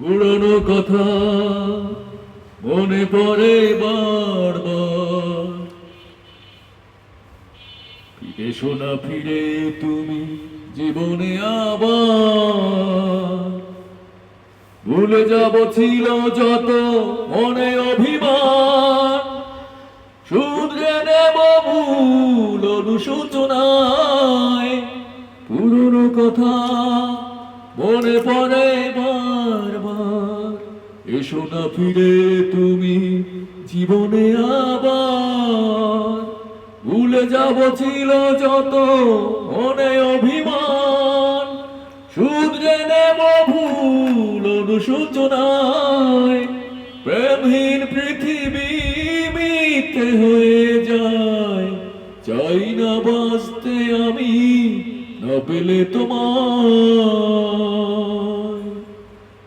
পুরনো কথা মনে পড়ে বারবার। এসো না ফিরে তুমি জীবনে আবার। ভুলে যাব ছিল যত মনে অভিমান। শুধরে নেব ভুল অনুশোচনায় এসো না ফিরে তুমি, জীবনে আবার। ভুলে যাব ছিল যত মনে অভিমান। শুধরে নেব ভুল অনুশোচনায়। প্রেমহীন পৃথিবী মিথ্যে হয়ে যায়। চাই না বাঁচতে আমি, না পেলে তোমার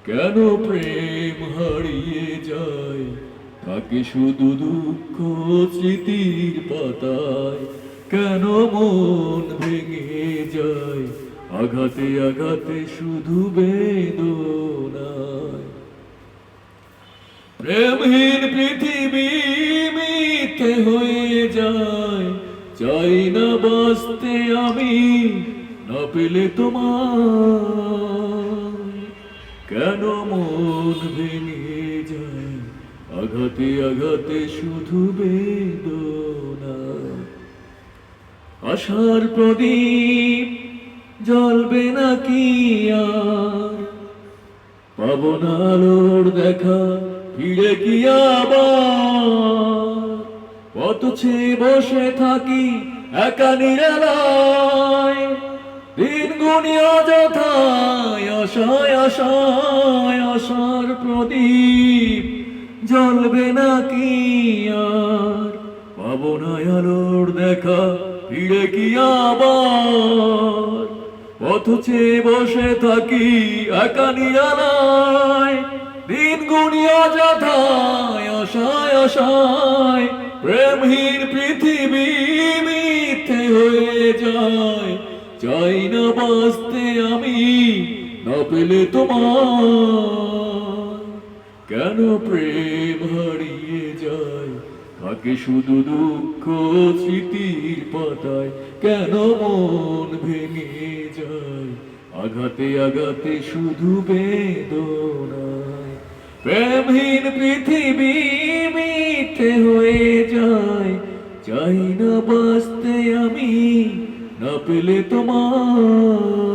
কেন প্রেম হারিয়ে যায়। থাকে শুধু দুঃখ স্মৃতির পাতায়। কেন মন ভেঙে যায়? আঘাতে আঘাতে শুধু বেদনায়। প্রেমহীন পৃথিবী মিথ্যে হয়ে যায়। চাই না বাঁচতে আমি, না পেলে তোমার। কেন মন ভেঙে যায়? আঘাতে আঘাতে শুধু বেদনা। আশার প্রদীপ জ্বলবে নাকি আর? পাবো না আলোর দেখা ফিরে কি আবার? কত বসে থাকি একা নিরালায় গুনি অযথায় আশায় আশার প্রদীপ জ্বলবে নাকি আর? পাবো না আলোর দেখা, ফিরে কি আবার? পথছে বসে থাকি একা নিরালায়। দিন গুনিয়া যথায় আশায় আশায় প্রেমহীন পৃথিবী মিথ্যে হয়ে যায়। চাই না বাঁচতে আমি, না পেলে তোমার। কেন প্রেম হারিয়ে যায়? থাকে শুধু দুঃখ স্মৃতির পাতায়। কেন মন ভেঙে যায়? আঘাতে আঘাতে শুধু বেদনায়। প্রেমহীন পৃথিবী মিথ্যে হয়ে যায়। চাই না বাঁচতে আমি না পেলে তোমার